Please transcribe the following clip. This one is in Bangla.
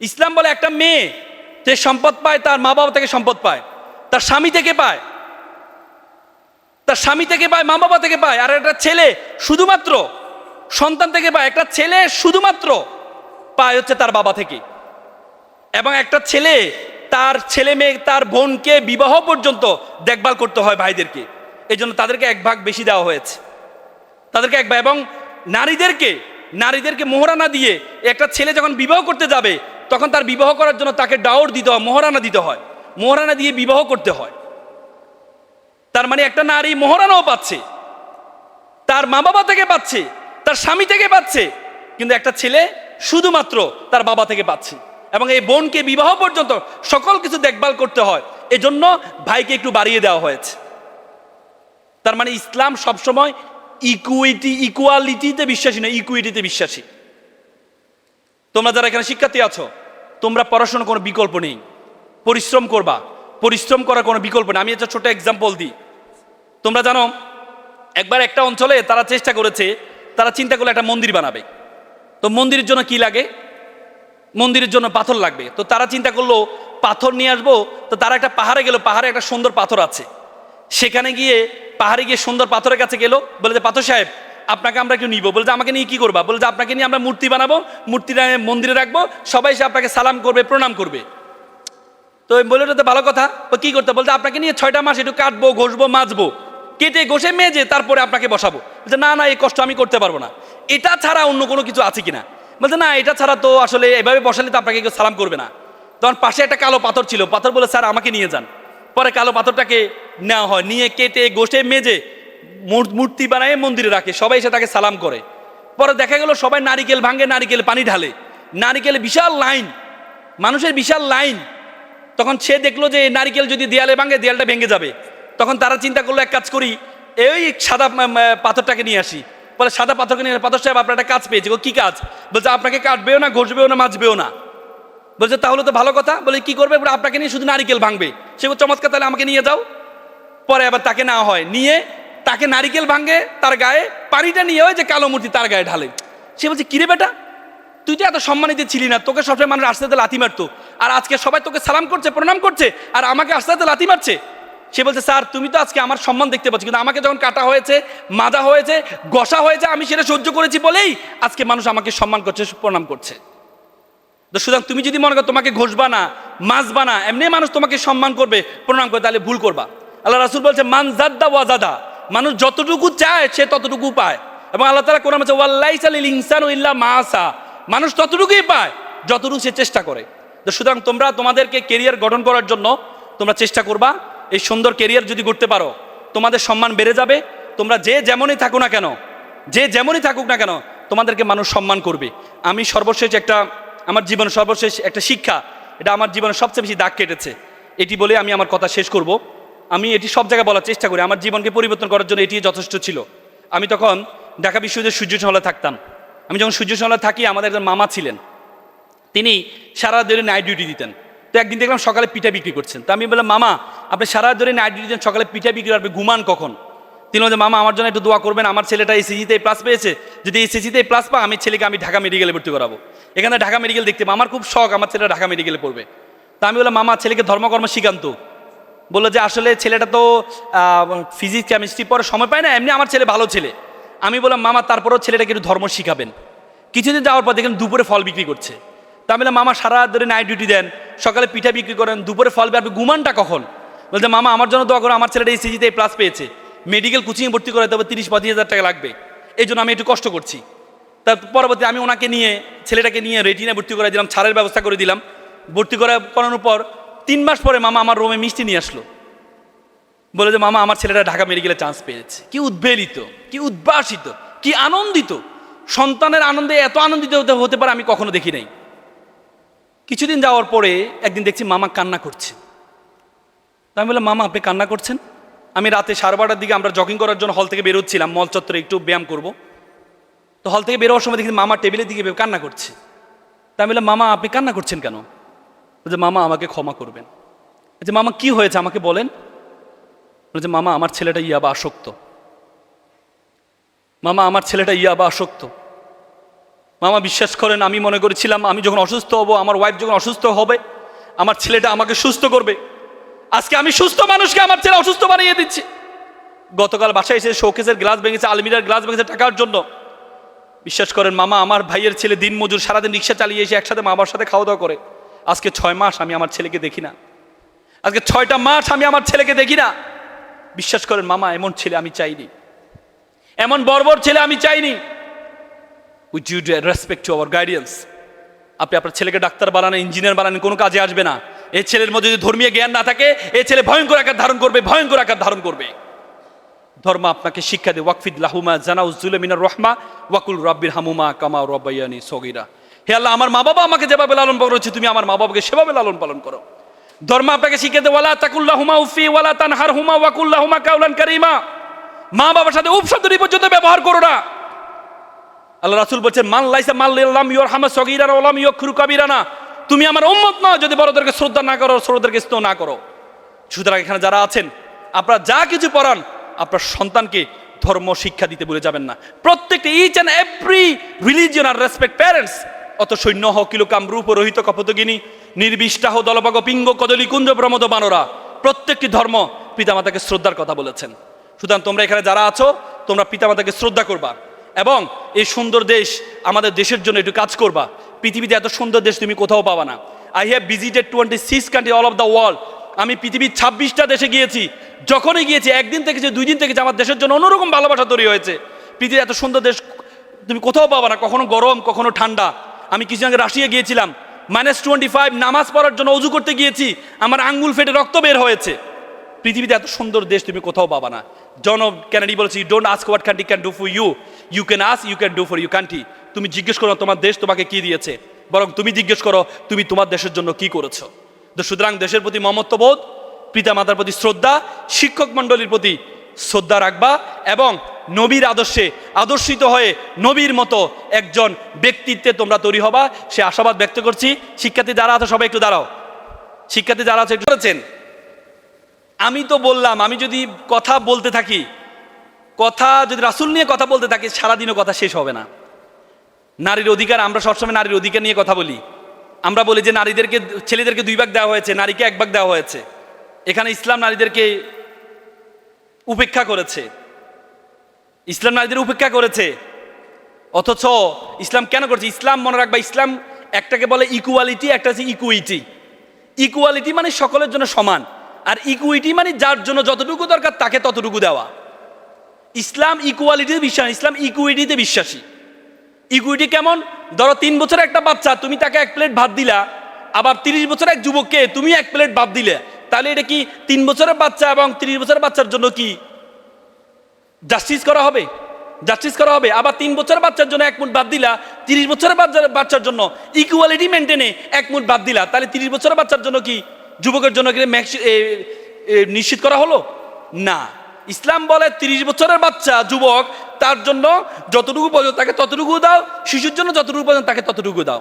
ইসলাম বলে একটা মেয়ে যে সম্পদ পায়, তার মা বাবা থেকে সম্পদ পায়। তার স্বামী থেকে পায়। তার স্বামী থেকে পায়, মা বাবা থেকে পায়। আর একটা ছেলে শুধুমাত্র সন্তান থেকে পায়। একটা ছেলে শুধুমাত্র পায় হচ্ছে তার বাবা থেকে। এবং একটা ছেলে, তার ছেলে মেয়ে, তার বোনকে বিবাহ পর্যন্ত দেখভাল করতে হয় ভাইদেরকে। এই জন্য তাদেরকে এক ভাগ বেশি দেওয়া হয়েছে। তাদেরকে এক ভাগ। এবং নারীদেরকে নারীদেরকে মোহরানা দিয়ে একটা ছেলে যখন বিবাহ করতে যাবে তখন তার বিবাহ করার জন্য তাকে ডাওর দিতে হয়, মোহরানা দিতে হয়। মোহরানা দিয়ে বিবাহ করতে হয়। তার মানে একটা নারী মোহরানাও পাচ্ছে। তার মা বাবা থেকে পাচ্ছে, তার স্বামী থেকে পাচ্ছে, কিন্তু একটা ছেলে শুধুমাত্র তার বাবা থেকে পাচ্ছে। এবং এই বোনকে বিবাহ পর্যন্ত সকল কিছু দেখভাল করতে হয়। এজন্য ভাইকে একটু বাড়িয়ে দেওয়া হয়েছে। তার মানে ইসলাম সবসময় ইকুইটি ইকুয়ালিটিতে বিশ্বাসী না ইকুইটিতে বিশ্বাসী। তোমরা যারা এখানে শিক্ষার্থী আছো, তোমরা পড়াশোনার কোনো বিকল্প নেই। পরিশ্রম করবা। পরিশ্রম করার কোনো বিকল্প নেই। আমি একটা ছোট এক্সাম্পল দিই। তোমরা জানো, একবার একটা অঞ্চলে তারা চেষ্টা করেছে, তারা চিন্তা করলে একটা মন্দির বানাবে। তো মন্দিরের জন্য কি লাগে? মন্দিরের জন্য পাথর লাগবে। তো তারা চিন্তা করল, পাথর নিয়ে আসব। তো তারা একটা পাহাড়ে গেল, পাহাড়ে একটা সুন্দর পাথর আছে। সেখানে গিয়ে পাহাড়ে গিয়ে সুন্দর পাথরের কাছে গেল, বলে যে, পাথর সাহেব আপনাকে আমরা কেউ নিব। বলছে, আমাকে নিয়ে কি করবা? বলছে, আপনাকে নিয়ে আমরা মূর্তি বানাবো, মূর্তিটা মন্দিরে রাখব, সবাই এসে আপনাকে সালাম করবে, প্রণাম করবে। তো বলে ওটা তো ভালো কথা। ও কি করতে? বলতে আপনাকে নিয়ে ছয়টা মাস একটু কাটবো, ঘষবো, মাজবো, কেটে ঘষে মেজে তারপরে আপনাকে বসাবো। বলছে, না না, এই কষ্ট আমি করতে পারব না। এটা ছাড়া অন্য কোনো কিছু আছে কিনা? বলছে, না, এটা ছাড়া তো আসলে এভাবে বসালে তো আপনাকে কেউ সালাম করবে না। তখন পাশে একটা কালো পাথর ছিল, পাথর বলে, স্যার, আমাকে নিয়ে যান। পরে কালো পাথরটাকে নেওয়া হয়, নিয়ে কেটে, ঘষে, মেজে মূর্তি বানায় মন্দিরে রাখে, সবাই এসে তাকে সালাম করে। পরে দেখা গেল সবাই নারিকেল ভাঙে, নারিকেল পানি ঢালে। নারিকেল বিশাল লাইন, মানুষের বিশাল লাইন। তখন সে দেখল যে নারিকেল যদি দেয়ালে ভাঙে, দেয়ালটা ভেঙে যাবে। তখন তারা চিন্তা করল, এক কাজ করি, এই সাদা পাথরটাকে নিয়ে আসি। বলে, সাদা পাথরকে নিয়ে পাথর সাহেব, আপনার একটা কাজ পেয়েছে। কি কাজ? বলছে, আপনাকে কাটবেও না, ঘষবেও না, মাজবেও না। বলছে, তাহলে তো ভালো কথা। বলে, কি করবে? আপনাকে নিয়ে শুধু নারিকেল ভাঙবে। সে চমৎকার, তাহলে আমাকে নিয়ে যাও। পরে আবার তাকে নেওয়া হয়। নিয়ে তাকে নারিকেল ভাঙে, তার গায়ে পানিটা নিয়ে হয় যে কালো মূর্তি তার গায়ে ঢালে। সে বলছে, কিরে বেটা, তুই তো এত সম্মানিত ছিলি না, তোকে সবসময় মানুষ আস্তে আস্তে লাথি মারতো। আর আজকে সবাই তোকে সালাম করছে, প্রণাম করছে, আর আমাকে আস্তে আস্তে লাথি মারছে। সে বলছে, স্যার, তুমি তো আজকে আমার সম্মান দেখতে পাচ্ছ, কিন্তু আমাকে যখন কাটা হয়েছে, মাজা হয়েছে, গসা হয়েছে, আমি সেটা সহ্য করেছি বলেই আজকে মানুষ আমাকে সম্মান করছে, প্রণাম করছে। তো সুতরাং তুমি যদি মনে করো তোমাকে ঘষবা না মাছবা না, এমনি মানুষ তোমাকে সম্মান করবে, প্রণাম করবে, তাহলে ভুল করবা। আল্লাহ রাসুল বলছে, মান জাদ্দা ওয়াজাদা মানুষ যতটুকু চায়, সে ততটুকু পায়। এবং আল্লাহ তালা কোরআন বলছে ওয়াল্লাই সালিল ইনসান ইল্লা মাসা মানুষ ততটুকুই পায়, যতটুকু সে চেষ্টা করে। তো সুতরাং তোমরা তোমাদেরকে কেরিয়ার গঠন করার জন্য তোমরা চেষ্টা করবা, এই সুন্দর কেরিয়ার যদি করতে পারো, তোমাদের সম্মান বেড়ে যাবে, তোমরা যে যেমনই থাকো না কেন, যে যেমনই থাকুক না কেন, তোমাদেরকে মানুষ সম্মান করবে। আমি সর্বশেষ একটা, আমার জীবনের সর্বশেষ একটা শিক্ষা, এটা আমার জীবনে সবচেয়ে বেশি দাগ কেটেছে। এটি বলে আমি আমার কথা শেষ করব। আমি এটি সব জায়গায় বলার চেষ্টা করি। আমার জীবনকে পরিবর্তন করার জন্য এটি যথেষ্ট ছিল। আমি তখন ঢাকা বিশ্ববিদ্যালয়ের সূর্য হলে থাকতাম। আমি যখন সূর্য হলে থাকি, আমাদের একজন মামা ছিলেন। তিনি সারা দিনে নাইট ডিউটি দিতেন। তো একদিন দেখলাম সকালে পিঠা বিক্রি করছেন। তো আমি বললাম, মামা, আপনি সারা দিনে নাইট ডিউটি দেন সকালে পিঠা বিক্রি করবে ঘুমান কখন? তিনি বলছেন মামা, আমার জন্য একটু দোয়া করবেন। আমার ছেলেটা এসিজিতে প্লাস পেয়েছে। যদি এসিজিতে প্লাস পা আমি ছেলেকে আমি ঢাকা মেডিকেলে ভর্তি করাবো। এখানে ঢাকা মেডিকেল দেখতে। আমার খুব শখ, আমার ছেলেটা ঢাকা মেডিকেলে পড়বে। তা আমি বললাম, মামা, ছেলেকে ধর্মকর্ম শিখান্ত বলল যে আসলে ছেলেটা তো ফিজিক্স কেমিস্ট্রি পরে সময় পায় না, এমনি আমার ছেলে ভালো ছেলে। আমি বললাম, মামা, তারপরেও ছেলেটাকে একটু ধর্ম শিখাবেন। কিছুদিন যাওয়ার পর দেখেন দুপুরে ফল বিক্রি করছে। তা আমি মামা, সারা ধরে নাইট ডিউটি দেন, সকালে পিঠা বিক্রি করেন, দুপুরে ফল আপনি গুমানটা কখন? বলতে মামা, আমার জন্য দোয়া করো, আমার ছেলেটা এই সিজিতে প্লাস পেয়েছে মেডিকেল কোচিংয়ে ভর্তি করে তবে তিরিশ পঁচিশ হাজার টাকা লাগবে। এই জন্য আমি একটু কষ্ট করছি। তার পরবর্তী আমি ওনাকে নিয়ে, ছেলেটাকে নিয়ে রেটিনে ভর্তি করে দিলাম, ছাড়ের ব্যবস্থা করে দিলাম। ভর্তি করা করানোর পর তিন মাস পরে মামা আমার রুমে মিষ্টি নিয়ে আসলো। বলে যে, মামা, আমার ছেলেটা ঢাকা মেডিকেলে চান্স পেয়েছে। কি উদ্বেলিত, কি উদ্ভাসিত, কি আনন্দিত। সন্তানের আনন্দে এত আনন্দিত হতে পারে আমি কখনো দেখি নাই। কিছুদিন যাওয়ার পরে একদিন দেখছি মামা কান্না করছে। আমি বললাম, মামা, আপনি কান্না করছেন? আমি রাতে সাড়ে বারোটার দিকে আমরা জগিং করার জন্য হল থেকে বেরোচ্ছিলাম মল চত্বরে একটু ব্যায়াম করব। তো হল থেকে বেরোবার সময় দেখি মামা টেবিলের দিকে কান্না করছে। তা আমি বললাম, মামা, আপনি কান্না করছেন কেন? বলছে মামা, আমাকে ক্ষমা করবেন। যে, মামা, কি হয়েছে? আমাকে বলেন। বলছে মামা, আমার ছেলেটা ইয়াবা আসক্ত। মামা, আমার ছেলেটা ইয়াবা আসক্ত। মামা, বিশ্বাস করেন, আমি মনে করেছিলাম, আমি যখন অসুস্থ হব, আমার ওয়াইফ যখন অসুস্থ হবে, আমার ছেলেটা আমাকে সুস্থ করবে। আজকে আমি সুস্থ মানুষকে আমার ছেলে অসুস্থ বানিয়ে দিচ্ছি। গতকাল বাসায় এসে শোকেসের গ্লাস ভেঙেছে, আলমিরার গ্লাস ভেঙেছে টাকার জন্য। বিশ্বাস করেন, মামা, আমার ভাইয়ের ছেলে দিন মজুর সারাদিন রিক্সা চালিয়ে এসে একসাথে মামার সাথে খাওয়া দাওয়া করে। আজকে ছয় মাস আমি আমার ছেলেকে দেখি না। আজকে ছয়টা মাস আমি আমার ছেলেকে দেখি না। বিশ্বাস করেন, মামা, এমন ছেলে আমি চাইনি। এমন বর্বর ছেলে আমি চাইনি। With you respect to our guidance আপনি আপনার ছেলেকে ডাক্তার বানান ইঞ্জিনিয়ার বানান, কোনো কাজে আসবে না। এই ছেলের মধ্যে যদি ধর্মীয় জ্ঞান না থাকে, এই ছেলে ভয়ঙ্কর আকার ধারণ করবে, ভয়ঙ্কর আকার ধারণ করবে। ধর্ম আপনাকে শিক্ষা দেয়, ওয়াকফিদ লাহুমা জানাউজুল মিনার রহমা, ওয়াকুল রব্বির হামুমা কামা রব্বাইয়ানি সগিরা। হে আল্লাহ, আমার মা বাবা আমাকে যেভাবে লালন পালন করেছে, তুমি আমার মা বাবাকে সেভাবে লালন পালন করো। ধর্ম আপনাকে শিখে দেয়, ওয়ালা তাকুল্লাহুমা উফি, ওয়ালা তানহার হুমা ওয়াকুল্লাহুমা কাউলান কারিমা। মা বাবার সাথে উপশব্দটি পর্যন্ত ব্যবহার করো না। আল্লাহ রাসুল বলছেন, মান লাইসা মান লিল্লাম ইয়র হামা সগিরানা ওলাম ইয়খরু কাবিরানা। তুমি আমার উম্মত নয় যদি বড়দেরকে শ্রদ্ধা না করো, ছোটদেরকে স্নেহ না করো। সুতরাং এখানে যারা আছেন, আপনারা যা কিছু পড়ান, আপনার সন্তানকে ধর্ম শিক্ষা দিতে ভুলে যাবেন না। প্রত্যেকটা ইচ অ্যান্ড এভরি রিলিজিয়ন আর রেসপেক্ট প্যারেন্টস অত সৈন্য হ কিলোকাম রূপ রহিত কপতগিনী, নির্বিষ্টাহ দলপাগ পিঙ্গ কদলি কুঞ্জ প্রমোদ বানরা। প্রত্যেকটি ধর্ম পিতামাতাকে শ্রদ্ধার কথা বলেছেন। সুতরাং তোমরা এখানে যারা আছো, তোমরা পিতামাতাকে শ্রদ্ধা করবা এবং এই সুন্দর দেশ আমাদের দেশের জন্য একটু কাজ করবা। পৃথিবীতে এত সুন্দর দেশ তুমি কোথাও পাবা না। I have visited twenty six country all of the world আমি পৃথিবীর ছাব্বিশটা দেশে গিয়েছি। যখনই গিয়েছি, একদিন থেকে যে দুই দিন থেকে আমার দেশের জন্য অন্যরকম ভালোবাসা তৈরি হয়েছে। পৃথিবীর এত সুন্দর দেশ তুমি কোথাও পাবা না। কখনো গরম, কখনো ঠান্ডা। আমি কিছু আগে রাশিয়া গিয়েছিলাম। মাইনাস টোয়েন্টি ফাইভ নামাজ পড়ার জন্য অজু করতে গিয়েছি। আমার আঙ্গুল ফেটে রক্ত বের হয়েছে। পৃথিবীতে এত সুন্দর দেশ, তুমি কোথাও পাবা না। জন অফ ক্যানাডি বলেছি don't ask what country can do for you you can ask you can do for you country তুমি জিজ্ঞেস করো, তোমার দেশ তোমাকে কি দিয়েছে? বরং তুমি জিজ্ঞেস করো, তুমি তোমার দেশের জন্য কি করেছ? তো সুতরাং দেশের প্রতি মমত্ববোধ পিতা মাতার প্রতি শ্রদ্ধা, শিক্ষক মণ্ডলীর প্রতি শ্রদ্ধা রাখবা এবং নবীর আদর্শে আদর্শিত হয়ে নবীর মতো একজন ব্যক্তিত্বে তোমরা তৈরি হবা। সে আশাবাদ ব্যক্ত করছি। শিক্ষার্থী যারা আছে, সবাই একটু দাঁড়াও। শিক্ষার্থী যারা আছে, একটু করেছেন আমি তো বললাম, আমি যদি কথা বলতে থাকি, কথা যদি রাসুল নিয়ে কথা বলতে থাকি, সারাদিনও কথা শেষ হবে না। নারীর অধিকার, আমরা সবসময় নারীর অধিকার নিয়ে কথা বলি। আমরা বলি যে, নারীদেরকে, ছেলেদেরকে দুই ভাগ দেওয়া হয়েছে, নারীকে এক ভাগ দেওয়া হয়েছে। এখানে ইসলাম নারীদেরকে উপেক্ষা করেছে। ইসলাম নারীদের উপেক্ষা করেছে। অথচ ইসলাম কেন করেছে? ইসলাম, মনে রাখবা, ইসলাম একটাকে বলে ইকুয়ালিটি একটা হচ্ছে ইকুইটি ইকুয়ালিটি মানে সকলের জন্য সমান, আর ইকুইটি মানে যার জন্য যতটুকু দরকার তাকে ততটুকু দেওয়া। ইসলাম ইকুয়ালিটিতে বিশ্বাসী, ইসলাম ইকুইটিতে বিশ্বাসী। ইকুইটি কেমন? ধরো তিন বছরের একটা বাচ্চা, তুমি তাকে এক প্লেট ভাত দিলা, আবার তিরিশ বছর এক যুবককে তুমি এক প্লেট ভাত দিলে। তাহলে এটা কি তিন বছরের বাচ্চা এবং তিরিশ বছরের বাচ্চার জন্য কি জাস্টিস করা হবে? জাস্টিস করা হবে। আবার তিন বছরের বাচ্চার জন্য এক মুঠ বাদ দিলা, তিরিশ বছরের বাচ্চার বাচ্চার জন্য ইকুয়ালিটি মেনটেনে এক মুঠ বাদ দিলা, তাহলে তিরিশ বছরের বাচ্চার জন্য কি যুবকের জন্য কি নিশ্চিত করা হলো? না। ইসলাম বলে তিরিশ বছরের বাচ্চা, যুবক, তার জন্য যতটুকু প্রয়োজন তাকে ততটুকু দাও, শিশুর জন্য যতটুকু প্রয়োজন তাকে ততটুকু দাও।